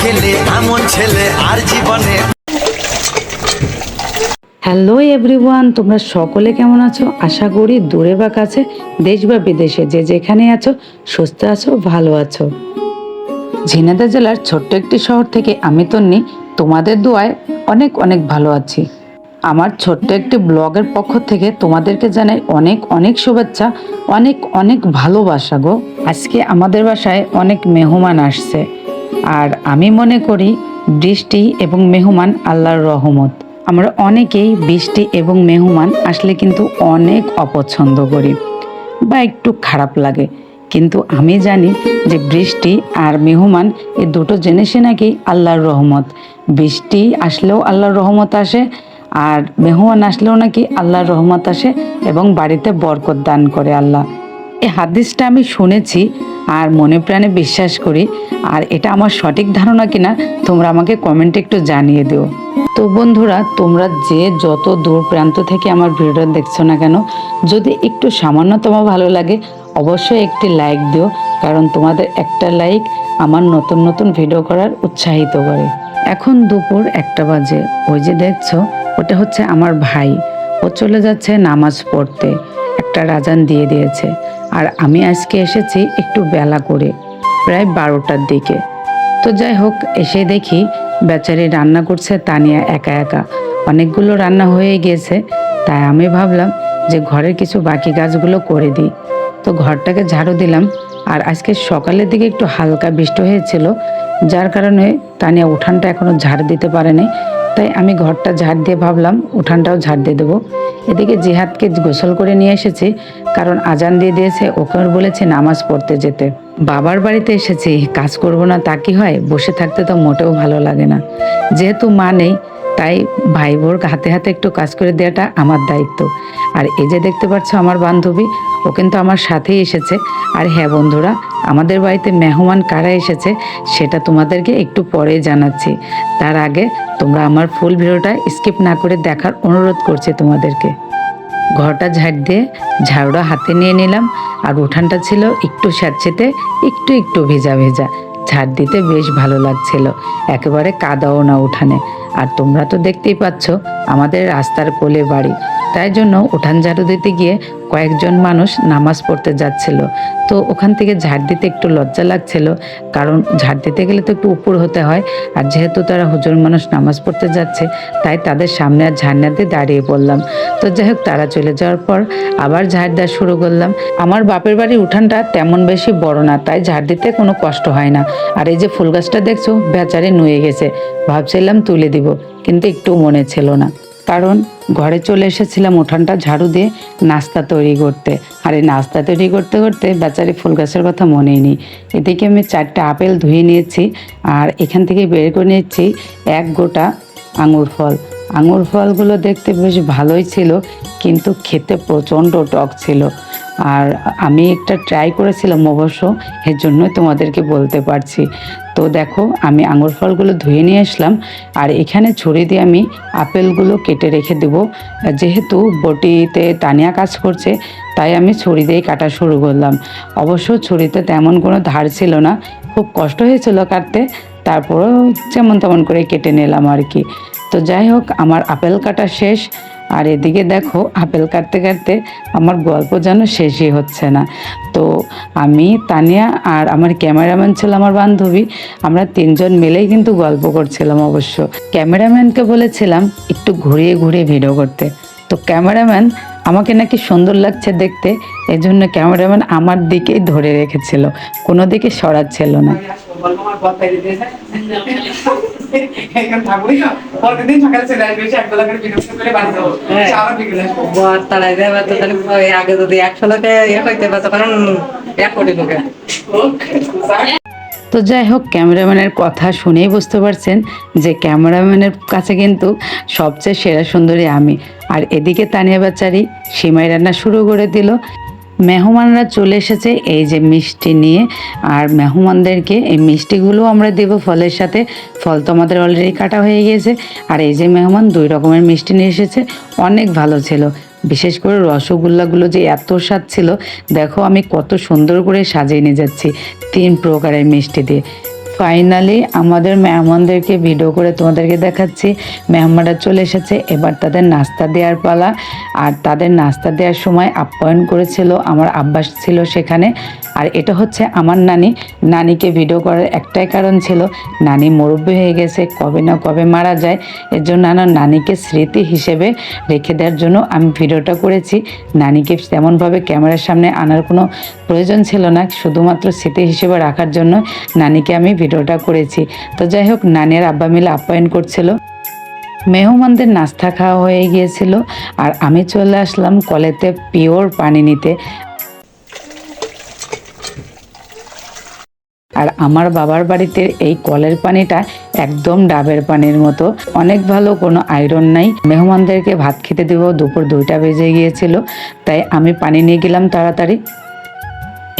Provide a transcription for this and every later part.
খেলে এমন ছেলে আর জীবনে। হ্যালো এভরিওয়ান, তোমরা সকলে কেমন আছো? আশা করি দূরে বা কাছে, দেশ বা বিদেশে, যে যেখানে আছো, সুস্থ আছো, ভালো আছো। ঝিনাইদহ জেলার ছোট্ট একটি শহর থেকে আমি তন্নি, তোমাদের দোয়ায় অনেক অনেক ভালো আছি। আমার ছোট্ট একটি ব্লগের পক্ষ থেকে তোমাদেরকে জানাই অনেক অনেক শুভেচ্ছা, অনেক অনেক ভালোবাসা গো। আজকে আমাদের বাসায় অনেক মেহমান আসছে। আর আমি মনে করি বৃষ্টি এবং মেহমান আল্লাহর রহমত। আমরা অনেকেই বৃষ্টি এবং মেহমান আসলে কিন্তু অনেক অপছন্দ করি বা একটু খারাপ লাগে। কিন্তু আমি জানি যে বৃষ্টি আর মেহমান এই দুটো জিনিসই নাকি আল্লাহর রহমত। বৃষ্টি আসলেও আল্লাহর রহমত আসে আর মেহমান আসলেও নাকি আল্লাহর রহমত আসে এবং বাড়িতে বরকত দান করে আল্লাহ। এই হাদিসটা আমি শুনেছি আর মনে প্রাণে বিশ্বাস করি। আর এটা আমার সঠিক ধারণা কিনা, তোমরা আমাকে কমেন্টে একটু জানিয়ে দিও। তো বন্ধুরা, তোমরা যে যত দূর প্রান্ত থেকে আমার ভিডিওটা দেখছ না কেন, যদি একটু সামান্যতম ভালো লাগে, অবশ্যই একটি লাইক দিও, কারণ তোমাদের একটা লাইক আমার নতুন নতুন ভিডিও করার উৎসাহিত করে। এখন দুপুর একটা বাজে, ওই যে দেখছ, ওটা হচ্ছে আমার ভাই। ও চলে যাচ্ছে নামাজ পড়তে। একটা রাজান দিয়ে দিয়েছে। আর আমি আজকে এসেছি একটু বেলা করে, প্রায় বারোটার দিকে। তো যাই হোক, এসে দেখি বেচারি রান্না করছে তানিয়া একা একা। অনেকগুলো রান্না হয়ে গিয়েছে তাই আমি ভাবলাম যে ঘরের কিছু বাকি গাছগুলো করে দিই। তো ঘরটাকে ঝাড়ু দিলাম, আর আজকে সকালের দিকে একটু হালকা বৃষ্টি হয়েছিল, যার কারণে তানিয়া উঠানটা এখনও ঝাড় দিতে পারেনি। তাই আমি ঘরটা ঝাড় দিয়ে ভাবলাম, উঠানটাও ঝাড় দিয়ে দেবো। এদিকে জিহাদকে গোসল করে নিয়ে এসেছি, কারণ আজান দিয়ে দিয়েছে, ওকে বলেছে নামাজ পড়তে যেতে। বাবার বাড়িতে এসেছি, কাজ করব না তা কি হয়? বসে থাকতে তো মোটেও ভালো লাগে না। যেহেতু মা নেই তাই ভাই বোর হাতে হাতে একটু কাজ করে দেওয়াটা আমার দায়িত্ব। আর এই যে দেখতে পাচ্ছ আমার বান্ধবী, ও কিন্তু আমার সাথেই এসেছে। আর হ্যাঁ বন্ধুরা, আমাদের বাড়িতে মেহমান কারা এসেছে, সেটা তোমাদেরকে একটু পরে জানাচ্ছি। তার আগে তোমরা আমার ফুল ভিডিওটা স্কিপ না করে দেখার অনুরোধ করছি তোমাদেরকে। ঘরটা ঝাড় দিয়ে ঝাড়ুটা হাতে নিয়ে নিলাম, আর উঠানটা ছিল একটু স্যাঁতসেতে, একটু একটু ভেজা ভেজা। ঝাড় দিতে বেশ ভালো লাগছিল, একেবারে কাদাও না উঠানে। আর তোমরা তো দেখতেই পাচ্ছ, আমাদের রাস্তার কোলে বাড়ি। তাই জন্য উঠান ঝাড়ু দিতে গিয়ে কয়েকজন মানুষ নামাজ পড়তে যাচ্ছিল। তো ওখান থেকে ঝাড় দিতে একটু লজ্জা লাগছিল, কারণ ঝাড় দিতে গেলে তো একটু উপর হতে হয়। আর যেহেতু তারা হুজুর মানুষ নামাজ পড়তে যাচ্ছে, তাই তাদের সামনে আর ঝাড় না দিয়ে দাঁড়িয়ে পড়লাম। তো যাই হোক, তারা চলে যাওয়ার পর আবার ঝাড় দেওয়া শুরু করলাম। আমার বাপের বাড়ির উঠানটা তেমন বেশি বড় না, তাই ঝাড় দিতে কোনো কষ্ট হয় না। আর এই যে ফুল গাছটা দেখছ, বেচারে নুয়ে গেছে। ভাবছিলাম তুলে দিব। কিন্তু একটু মনে ছিল না। কারণ ঘরে চলে এসেছিলাম উঠানটা ঝাড়ু দিয়ে নাস্তা তৈরি করতে। আর এই নাস্তা তৈরি করতে করতে বেচারি ফুল গাছের কথা মনেই নেই। এদিকে আমি চারটে আপেল ধুয়ে নিয়েছি, আর এখান থেকে বের করে নিয়েছি এক গোটা আঙুর ফল। আঙুর ফলগুলো দেখতে বেশ ভালোই ছিল, কিন্তু খেতে প্রচণ্ড টক ছিল। আর আমি একটা ট্রাই করেছিলাম অবশ্য, এর জন্যই তোমাদেরকে বলতে পারছি। তো দেখো, আমি আঙুর ফলগুলো ধুয়ে নিয়ে আসলাম, আর এখানে ছুরি দিয়ে আমি আপেলগুলো কেটে রেখে দেব। যেহেতু বটিতে তানিয়া কাজ করছে, তাই আমি ছুরি দিয়ে কাটা শুরু করলাম। অবশ্য ছুরিতে তেমন কোনো ধার ছিল না, খুব কষ্ট হয়েছিল কাটতে, তারপরও যেমন তেমন করে কেটে নিলাম আর কি। তো যাই হোক আমার আপেল কাটা শেষ। আর এদিকে দেখো আপেল কাটতে কাটতে আমার গল্প যেন শেষই হচ্ছে না। তো আমি তানিয়া আর আমার ক্যামেরাম্যান ছিল আমার বান্ধবী। আমরা তিনজন মিলেই কিন্তু গল্প করছিলাম অবশ্য। ক্যামেরাম্যানকে বলেছিলাম একটু ঘুরিয়ে ঘুরিয়ে ভিডিও করতে। তো ক্যামেরাম্যান আমাকে নাকি সুন্দর লাগছে দেখতে এই জন্য ক্যামেরাম্যান আমার দিকেই ধরে রেখেছিল। কোনো দিকে সরাচ্ছিল না। বর তাড়াই দেবে তো তাহলে আগে যদি একশো লোকে ইয়ে হইতে পারতো কারণ এক কোটি লোকে তো যাই হোক ক্যামেরাম্যানের কথা শুনেই বুঝতে পারছেন যে ক্যামেরাম্যানের কাছে কিন্তু সবচেয়ে সেরা সুন্দরী আমি। আর এদিকে তানিয়া বাচ্চারি সিমাই রান্না শুরু করে দিল। মেহমানরা চলে এসেছে এই যে মিষ্টি নিয়ে। আর মেহমানদেরকে এই মিষ্টিগুলো আমরা দেব ফলের সাথে। ফল তো আমাদের অলরেডি কাটা হয়ে গিয়েছে। আর এই যে মেহমান দুই রকমের মিষ্টি নিয়ে এসেছে। অনেক ভালো ছিল। বিশেষ করে রসগোল্লাগুলো যে এত স্বাদ ছিল। দেখো আমি কত সুন্দর করে সাজিয়ে নিয়ে যাচ্ছি তিন প্রকারের মিষ্টি দিয়ে। ফাইনালি আমাদের মেহমানদেরকে ভিডিও করে তোমাদেরকে দেখাচ্ছি। মেহমানরা চলে এসেছে। এবার তাদের নাস্তা দেওয়ার পালা। আর তাদের নাস্তা দেওয়ার সময় আপ্যায়ন করেছিল আমার আব্বাস ছিল সেখানে। আর এটা হচ্ছে আমার নানি। নানিকে ভিডিও করার একটাই কারণ ছিল, নানি মুরব্বী হয়ে গেছে, কবে না কবে মারা যায়। এর জন্য আমার নানিকে স্মৃতি হিসেবে রেখে দেওয়ার জন্য আমি ভিডিওটা করেছি। নানিকে তেমনভাবে ক্যামেরার সামনে আনার কোনো প্রয়োজন ছিল না, শুধুমাত্র স্মৃতি হিসেবে রাখার জন্য নানিকে আমি ভিডিওটা করেছি। তো যাই হোক নানির আব্বা মিলে আপ্যায়ন করছিল। মেহমানদের নাস্তা খাওয়া হয়ে গিয়েছিল, আর আমি চলে আসলাম কলেতে পিওর পানি নিতে। আর আমার বাবার বাড়িতে এই কলের পানিটা একদম ডাবের পানির মতো। অনেক ভালো, কোনো আয়রন নাই। মেহমানদেরকে ভাত খেতে দেবো, দুপুর দুইটা বেজে গিয়েছিল, তাই আমি পানি নিয়ে গেলাম তাড়াতাড়ি।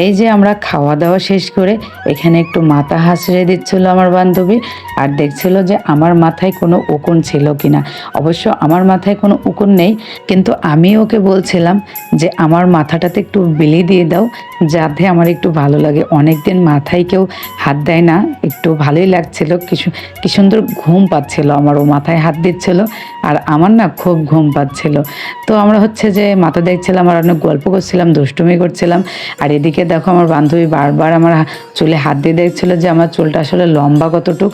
এই যে আমরা খাওয়া দাওয়া শেষ করে এখানে একটু মাথা হাসড়ে দিচ্ছিল আমার বান্ধবী আর দেখছিল যে আমার মাথায় কোনো উকুন ছিল কিনা। অবশ্য আমার মাথায় কোনো উকুন নেই, কিন্তু আমি ওকে বলছিলাম যে আমার মাথাটাতে একটু বিলি দিয়ে দাও যাতে আমার একটু ভালো লাগে। অনেকদিন মাথায় কেউ হাত দেয় না। একটু ভালোই লাগছিল। কিছু, কি সুন্দর ঘুম পাচ্ছিল আমার। ও মাথায় হাত দিচ্ছিল আর আমার না খুব ঘুম পাচ্ছিল। তো আমরা হচ্ছে যে মাথা দেখছিলাম আর অনেক গল্প করছিলাম, দুষ্টুমি করছিলাম। আর এদিকে দেখো আমার বান্ধবী বারবার আমার চুলে হাত দিয়ে দেখছিল যে আমার চুলটা আসলে লম্বা কতটুক।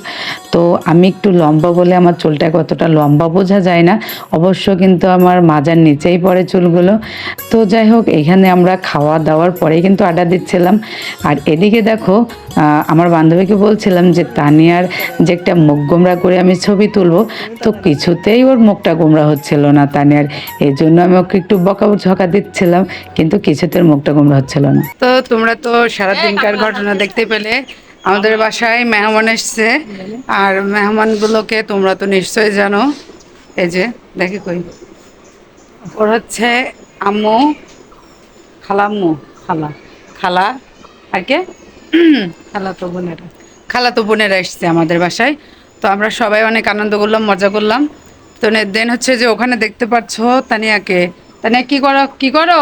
তো আমি একটু লম্বা বলে আমার চুলটা কতটা লম্বা বোঝা যায় না। অবশ্য কিন্তু আমার মাজার নিচেই পড়ে চুলগুলো। তো যাই হোক, এখানে আমরা খাওয়া দাওয়ার পরে কিন্তু আড্ডা দিচ্ছিলাম। আর এদিকে দেখো আমার বান্ধবীকে বলছিলাম যে, তানিয়ার যে একটা মুখ গোমরা করে আমি ছবি তুলবো, তো কিছুতেই ওর মুখটা গোমরা হচ্ছিল না তানিয়ার। এই জন্য আমি ওকে একটু বকা ঝকা দিচ্ছিলাম, কিন্তু কিছুতে মুখটা গোমরা হচ্ছিল না। তো তোমরা তো সারাদিনকার ঘটনা দেখতে পেলে। আমাদের বাসায় মেহমান এসছে। আর মেহমানগুলোকে তোমরা তো নিশ্চয়ই জানো। এই যে, দেখি কই। ওর হচ্ছে আম্মু, খালাম্মু, খালা। খালা আর কে? খালা তো বোনেরা। খালা তো বোনেরা এসছে আমাদের বাসায়। তো আমরা সবাই অনেক আনন্দ করলাম মজা করলাম। তো দেন হচ্ছে যে ওখানে দেখতে পাচ্ছ তানিয়াকে। তানিয়া কি করো? কি করো?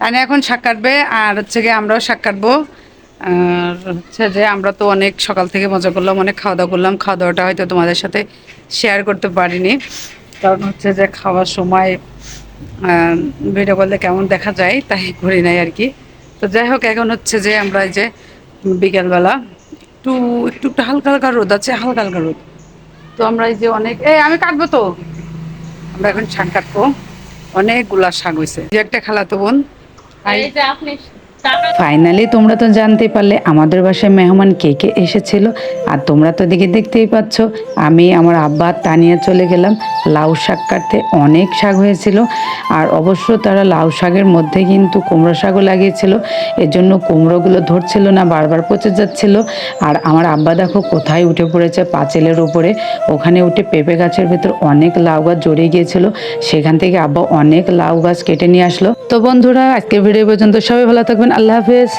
তানিয়া এখন শাক কাটবে আর হচ্ছে গিয়ে আমরাও শাক কাটবো। আর হচ্ছে যে আমরা তো অনেক সকাল থেকে মজা করলাম অনেক খাওয়া দাওয়া করলাম। খাওয়া দাওয়াটা হয়তো তোমাদের সাথে শেয়ার করতে পারিনি। কারণ হচ্ছে যে খাওয়ার সময় ভিডিও কলে কেমন দেখা যায় তাই করি নাই আর কি। তো যাই হোক, এখন হচ্ছে যে আমরা এই যে বিকেলবেলা একটু একটু একটু হালকা হালকা রোদ আছে, হালকা হালকা রোদ। তো আমরা এই যে অনেক, এই আমি কাটবো তো। আমরা এখন শাক কাটবো। অনেকগুলা শাক হয়েছে যে একটা খালাতো বোন। ফাইনালি তোমরা তো জানতে পারলে, আমাদের বাসায় মেহমান কে কে এসেছিল, আর তোমরা তো দিকে দেখতেই পাচ্ছ, আমি, আমার আব্বা তানিয়া চলে গেলাম। লাউ শাক কাটতে অনেক শাক হয়েছিল, আর অবশ্য তারা লাউ শাকের মধ্যে কিন্তু কুমড়ো শাকও লাগিয়েছিল এর জন্য কুমড়োগুলো ধরছিল না, বারবার পচে যাচ্ছিল। আর আমার আব্বা দেখো কোথায় উঠে পড়েছে পাঁচিলের উপরে, ওখানে উঠে পেঁপে গাছের ভেতর অনেক লাউ গাছ জড়িয়ে গিয়েছিল, সেখান থেকে আব্বা অনেক লাউ গাছ কেটে নিয়ে আসলো। তো বন্ধুরা, আজকের ভিডিও পর্যন্ত সবাই ভালো থাকবেন আল্লাহ হাফেজ।